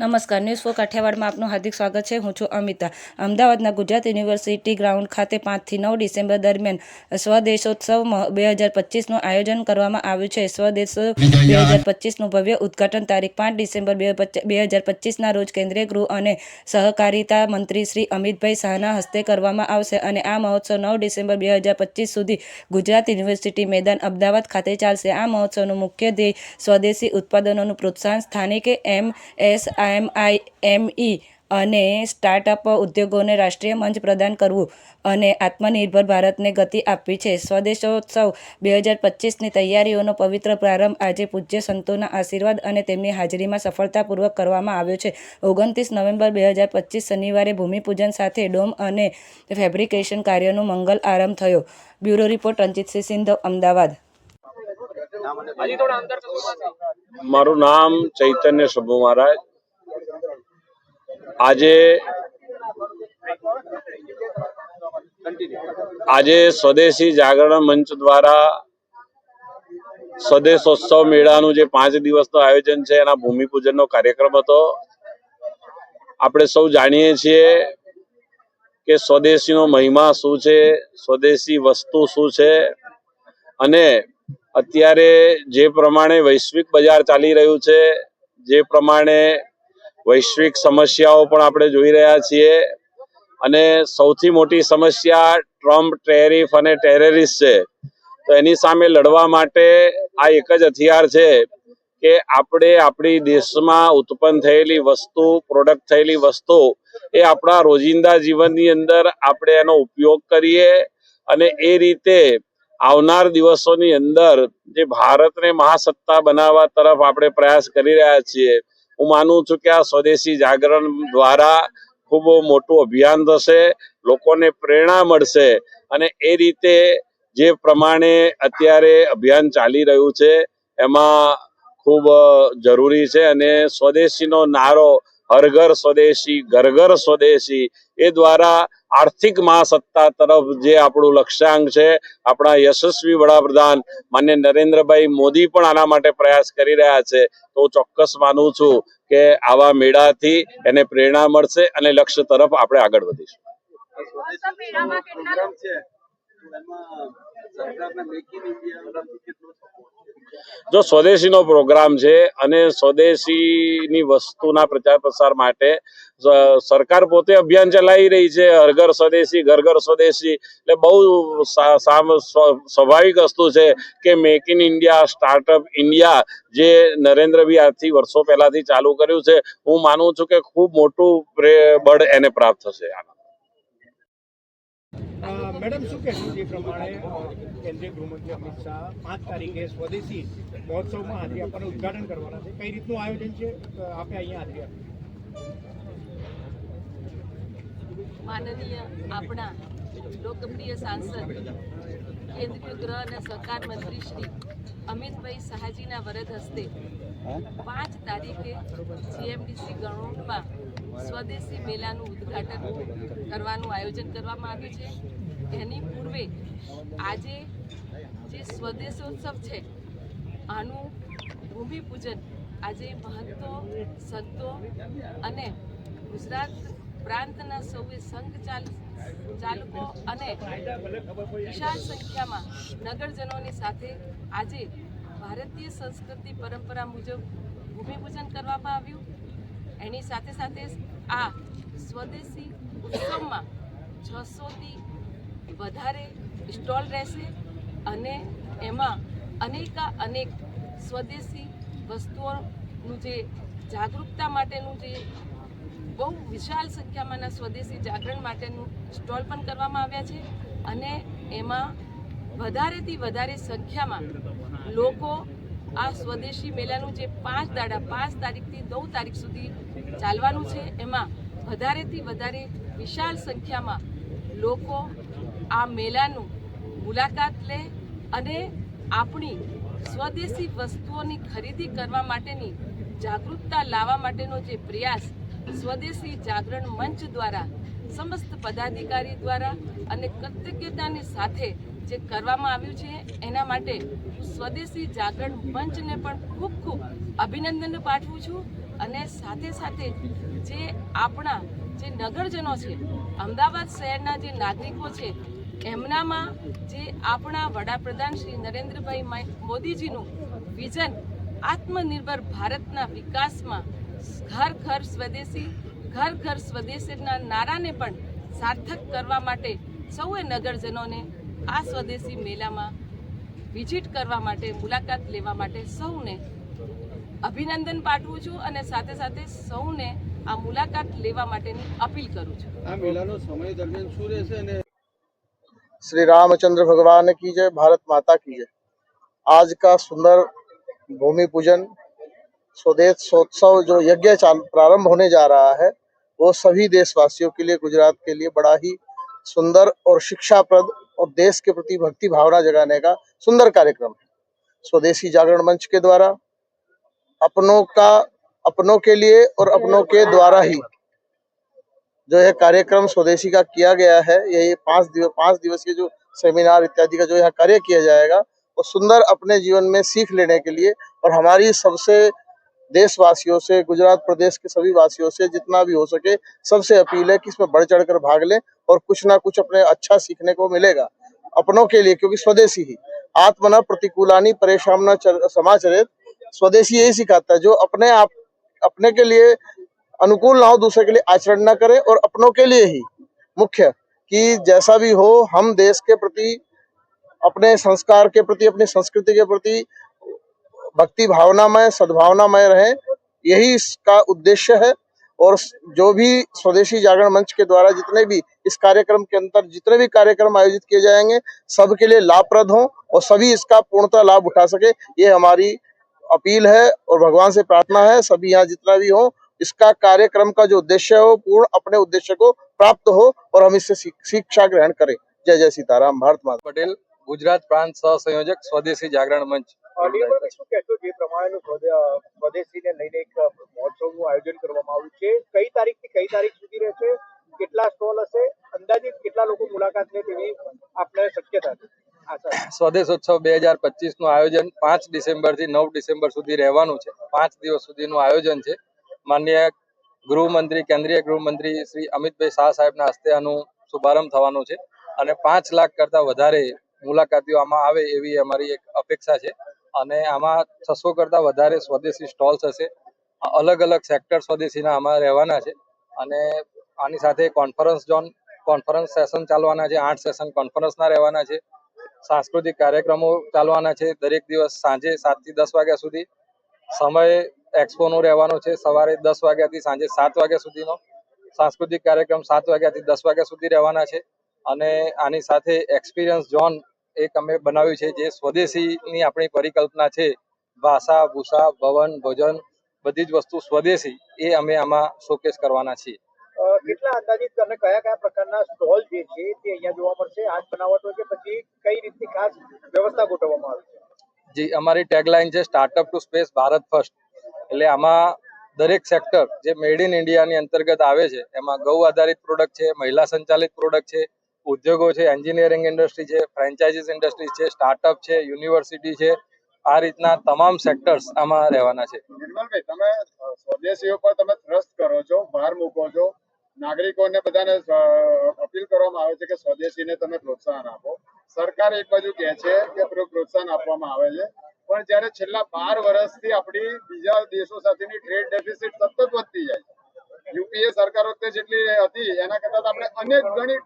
નમસ્કાર news for કાઠિયાવાડમાં આપનું હાર્દિક સ્વાગત છે. હું છું અમિતા. અમદાવાદના ગુજરાત યુનિવર્સિટી ગ્રાઉન્ડ ખાતે પાંચથી નવ ડિસેમ્બર દરમિયાન સ્વદેશોત્સવ બે હજાર પચીસનું આયોજન કરવામાં આવ્યું છે. સ્વદેશો બે હજાર પચીસનું ભવ્ય ઉદ્ઘાટન તારીખ પાંચ ડિસેમ્બર બે બે હજાર પચીસના રોજ કેન્દ્રીય ગૃહ અને સહકારિતા મંત્રી શ્રી અમિતભાઈ શાહના હસ્તે કરવામાં આવશે અને આ મહોત્સવ નવ ડિસેમ્બર બે હજાર પચીસ સુધી ગુજરાત યુનિવર્સિટી મેદાન અમદાવાદ ખાતે ચાલશે. આ મહોત્સવનું મુખ્ય ધ્યેય સ્વદેશી ઉત્પાદનોનું પ્રોત્સાહન સ્થાનિક એમ એસ આઈ એમ ઈ અને સ્ટાર્ટઅપ ઉદ્યોગોને રાષ્ટ્રીય મંચ પ્રદાન કરવું અને આત્મનિર્ભર ભારતને ગતિ આપવી છે. સ્વદેશોત્સવ બે હજાર પચીસની તૈયારીઓનો પવિત્ર પ્રારંભ આજે પૂજ્ય સંતોના આશીર્વાદ અને તેમની હાજરીમાં સફળતાપૂર્વક કરવામાં આવ્યો છે. ઓગણત્રીસ નવેમ્બર બે હજાર પચીસ શનિવારે ભૂમિપૂજન સાથે ડોમ અને ફેબ્રિકેશન કાર્યનો મંગલ આરંભ થયો. Bureau report Ranjitsinh Sindh, Ahmedabad. મારું નામ ચૈતન્ય શંભુ મહારાજ. આજે આજે સ્વદેશી જાગરણ મંચ દ્વારા સ્વદેશોત્સવ મેળાનું જે પાંચ દિવસનું આયોજન છે, એના ભૂમિપૂજનનો કાર્યક્રમ હતો. આપણે સૌ જાણીએ છીએ કે સ્વદેશીનો મહિમા શું છે, સ્વદેશી વસ્તુ શું છે અને અત્યારે જે પ્રમાણે વૈશ્વિક બજાર ચાલી રહ્યું છે, જે પ્રમાણે વૈશ્વિક સમસ્યાઓ પણ આપણે જોઈ રહ્યા છીએ અને સૌથી મોટી સમસ્યા ટ્રમ્પ ટેરિફ અને ટેરરિસ્ટ છે. તો એની સામે લડવા માટે આ એક જ હથિયાર છે કે આપણે આપણી દેશમાં ઉત્પન્ન થયેલી વસ્તુ પ્રોડક્ટ થયેલી વસ્તુ એ આપણા રોજિંદા જીવનની અંદર આપણે એનો ઉપયોગ કરીએ અને એ રીતે આવનાર દિવસોની અંદર જે ભારતને મહાસત્તા બનાવવા તરફ આપણે પ્રયાસ કરી રહ્યા છીએ હું માનું છું કે આ સ્વદેશી જાગરણ દ્વારા ખૂબ મોટું અભિયાન થશે, લોકોને પ્રેરણા મળશે અને એ રીતે જે પ્રમાણે અત્યારે અભિયાન ચાલી રહ્યું છે, એમાં ખૂબ જરૂરી છે અને સ્વદેશીનો નારો હર ઘર સ્વદેશી ઘર ઘર સ્વદેશી, એ દ્વારા આર્થિક મહાસત્તા તરફ જે આપણું લક્ષ્યાંક છે, આપણા યશસ્વી વડાપ્રધાન માન્ય નરેન્દ્રભાઈ મોદી પણ આના માટે પ્રયાસ કરી રહ્યા છે. તો ચોક્કસ માનું છું કે આવા મેળાથી એને પ્રેરણા મળશે અને લક્ષ્ય તરફ આપણે આગળ વધીશું. જો સ્વદેશીનો પ્રોગ્રામ છે અને સ્વદેશીની વસ્તુના પ્રચાર પ્રસાર માટે સરકાર પોતે અભિયાન ચલાવી રહી છે હર ઘર સ્વદેશી ઘર ઘર સ્વદેશી એટલે બહુ સ્વાભાવિક વસ્તુ છે કે make in India startup India જે નરેન્દ્રભાઈ આજથી વર્ષો પહેલાથી ચાલુ કર્યું છે. હું માનું છું કે ખૂબ મોટું બળ એને પ્રાપ્ત થશે અ, મેડમ, શું કહેશો જે પ્રમાણે કેન્દ્રીય ગૃહમંત્રી અમિત શાહ પાંચ તારીખે સ્વદેશી મહોત્સવમાં હાજરી આપવાનું ઉદઘાટન કરવાના છે? કઈ રીતનું આયોજન છે? આપે અહીંયા હાજરી આપી. માનનીય આપણા લોકપ્રિય સાંસદ, કેન્દ્રીય ગૃહ અને સહકાર મંત્રી શ્રી અમિતભાઈ શાહજીના વરદ હસ્તે પાંચ તારીખે જીએમડીસી ગ્રાઉન્ડમાં સ્વદેશી મેળાનું ઉદ્ઘાટન કરવાનું આયોજન કરવામાં આવ્યું છે. એની પૂર્વે આજે જે સ્વદેશોત્સવ છે, આનું ભૂમિપૂજન આજે મહંતો, સંતો અને ગુજરાત પ્રાંતના સૌએ સંઘ ચાલ, ચાલકો અને વિશાળ સંખ્યામાં નગરજનોની સાથે આજે ભારતીય સંસ્કૃતિ પરંપરા મુજબ ભૂમિપૂજન કરવામાં આવ્યું. એની સાથે સાથે આ સ્વદેશી ઉત્સવમાં છસોથી વધારે સ્ટોલ રહેશે અને એમાં અનેકા અનેક સ્વદેશી વસ્તુઓનું જે જાગૃતતા માટેનું જે બહુ વિશાળ સંખ્યામાંના સ્વદેશી જાગરણ માટેનું સ્ટોલ પણ કરવામાં આવ્યા છે અને એમાં વધારેથી વધારે સંખ્યામાં લોકો આ સ્વદેશી મેળાનું જે પાંચ દાડા, પાંચ તારીખથી નવ તારીખ સુધી ચાલવાનું છે. એમાં વધારેથી વધારે વિશાળ સંખ્યામાં લોકો આ મેળાનું મુલાકાત લે અને આપણી સ્વદેશી વસ્તુઓની ખરીદી કરવા માટેની જાગૃતતા લાવવા માટેનો જે પ્રયાસ સ્વદેશી જાગરણ મંચ દ્વારા, સમસ્ત પદાધિકારી દ્વારા અને કૃતજ્ઞતાની સાથે જે કરવામાં આવ્યું છે, એના માટે હું સ્વદેશી જાગરણ મંચને પણ ખૂબ ખૂબ અભિનંદન પાઠવું છું અને સાથે સાથે જે આપણા જે નગરજનો છે, અમદાવાદ શહેરના જે નાગરિકો છે એમનામાં જે આપણા વડાપ્રધાન શ્રી નરેન્દ્રભાઈ મોદીજીનું વિઝન, આત્મનિર્ભર ભારતના વિકાસમાં ઘર ઘર સ્વદેશી, ઘર ઘર સ્વદેશીના નારાને પણ સાર્થક કરવા માટે સૌએ નગરજનોને આ સ્વદેશી મેળામાં વિઝિટ કરવા માટે, મુલાકાત લેવા માટે સૌને અભિનંદન પાઠવું છું અને સાથે સાથે સૌને આ મુલાકાત લેવા માટેની અપીલ કરું છું. આ મેળાનો સમય દરમિયાન શું રહેશે श्री रामचंद्र भगवान की जय, भारत माता की जय। आज का सुंदर भूमि पूजन, स्वदेश उत्सव जो यज्ञ प्रारंभ होने जा रहा है, वो सभी देशवासियों के लिए, गुजरात के लिए बड़ा ही सुंदर और शिक्षाप्रद और देश के प्रति भक्ति भावना जगाने का सुंदर कार्यक्रम है। स्वदेशी जागरण मंच के द्वारा, अपनों का, अपनों के लिए और अपनों के द्वारा ही जो है कार्यक्रम स्वदेशी का किया गया है ये पाँच दिवस पाँच दिवसीय जो सेमिनार इत्यादि का जो यहाँ कार्य किया जाएगा, वो सुंदर अपने जीवन में सीख लेने के लिए और हमारी सबसे देशवासियों से, गुजरात प्रदेश के सभी वासियों से जितना भी हो सके, सबसे अपील है कि इसमें बढ़ चढ़ कर भाग लें और कुछ ना कुछ अपने अच्छा सीखने को मिलेगा, अपनों के लिए क्योंकि स्वदेशी ही। आत्मना प्रतिकूलानी परेशान समाचरित, स्वदेशी यही सिखाता है, जो अपने आप, अपने के लिए अनुकूल ना हो, दूसरे के लिए आचरण ना करें और अपनों के लिए ही। मुख्य, कि जैसा भी हो, हम देश के प्रति, अपने संस्कार के प्रति, अपनी संस्कृति के प्रति भक्ति भावनामय, सद्भावनामय रहें। यही इसका उद्देश्य है। और जो भी स्वदेशी जागरण मंच के द्वारा जितने भी इस कार्यक्रम के अंतर जितने भी कार्यक्रम आयोजित किए जाएँगे सबके लिए लाभप्रद हों और सभी इसका पूर्णतः लाभ उठा सके। ये हमारी अपील है और भगवान से प्रार्थना है, सभी यहाँ जितना भी हो इसका कार्यक्रम का जो उद्देश्य है वो पूर्ण अपने उद्देश्य को प्राप्त हो और हम इससे शिक- शिक्षा ग्रहण करें जय जय सीताराम भारत माता પટેલ ગુજરાત પ્રાંત સહસંયોજક સ્વદેશી જાગરણ મંચ નિર્મળભાઈ શું કહેશો જે પ્રમાણેનું સ્વદે- અ, સ્વદેશીને લઈને એક મહોત્સવનું આયોજન કરવામાં આવ્યું છે કઈ તારીખથી કઈ તારીખ સુધી રહેશે કેટલા સ્ટોલ હશે અંદાજિત કેટલા લોકો મુલાકાત લે તેવી આપને શક્યતા છે આશા છે. સ્વદેશોત્સવ બે હજાર પચીસનું આયોજન પાંચ ડિસેમ્બરથી નવ ડિસેમ્બર સુધી રહેવાનું છે પાંચ દિવસ સુધીનું આયોજન છે માન્ય ગૃહમંત્રી, કેન્દ્રીય ગૃહમંત્રી શ્રી અમિતભાઈ શાહ સાહેબના હસ્તે આનું શુભારંભ થવાનું છે અને પાંચ લાખ કરતાં વધારે મુલાકાતીઓ આમાં આવે એવી અમારી એક અપેક્ષા છે. અને આમાં છસો કરતાં વધારે સ્વદેશી સ્ટોલ્સ હશે. અલગ અલગ સેક્ટર સ્વદેશીના આમાં રહેવાના છે. અને આની સાથે કોન્ફરન્સ ઝોન, કોન્ફરન્સ સેશન ચાલવાના છે. આઠ સેશન કોન્ફરન્સના રહેવાના છે. સાંસ્કૃતિક કાર્યક્રમો ચાલવાના છે. દરેક દિવસ સાંજે સાતથી દસ વાગ્યા સુધી સમય એક્સપોનો રહેવાનો છે. સવારે દસ વાગ્યાથી સાંજે સાત વાગ્યા સુધીનો. સાંસ્કૃતિક કાર્યક્રમ સાત વાગ્યાથી દસ વાગ્યા સુધી રહેવાના છે. અને આની સાથે એક્સપિરિયન્સ ઝોન એક અમે બનાવ્યું છે, જે સ્વદેશીની આપણી પરિકલ્પના છે. ભાષા, ભૂષા, ભવન, ભોજન, બધી જ વસ્તુ સ્વદેશી એ અમે આમાં શોકેસ કરવાના છીએ. કેટલા અંદાજિત અને કયા કયા પ્રકારના સ્ટોલ જે છે તે અહીંયા જોવા મળશે? આજ બનાવટ હોય કે પછી કઈ રીતની ખાસ વ્યવસ્થા ગોઠવવામાં આવી છે? જે અમારી ટેગલાઇન છે startup to space Bharat first એટલે આમાં દરેક સેક્ટર જે મેડ ઇન ઇન્ડિયાની અંતર્ગત આવે છે, એમાં ગૌ આધારિત પ્રોડક્ટ છે, મહિલા સંચાલિત પ્રોડક્ટ છે, ઉદ્યોગો છે એન્જિનિયરિંગ ઇન્ડસ્ટ્રી છે ફ્રેન્ચાઇઝીસ ઇન્ડસ્ટ્રી છે સ્ટાર્ટઅપ છે યુનિવર્સિટી છે, આ રીતના તમામ સેક્ટર્સ આમાં રહેવાના છે. નિર્મલભાઈ, તમે સ્વદેશીઓ પર તમે થ્રસ્ટ કરો છો, ભાર મૂકો છો. નાગરિકોને બધાને અપીલ કરવામાં આવે છે કે સ્વદેશીને તમે પ્રોત્સાહન આપો. સરકાર એક બાજુ કહે છે કે પ્રો- પ્રોત્સાહન આપવામાં આવે છે. પણ જ્યારે છેલ્લા બાર વર્ષથી આપણી બીજા દેશો સાથેની ટ્રેડ ડેફિસિટ સતત વધતી જાય યુપીએ સરકાર વખતે જેટલી હતી, એના કરતા આપણે અનેક ગણી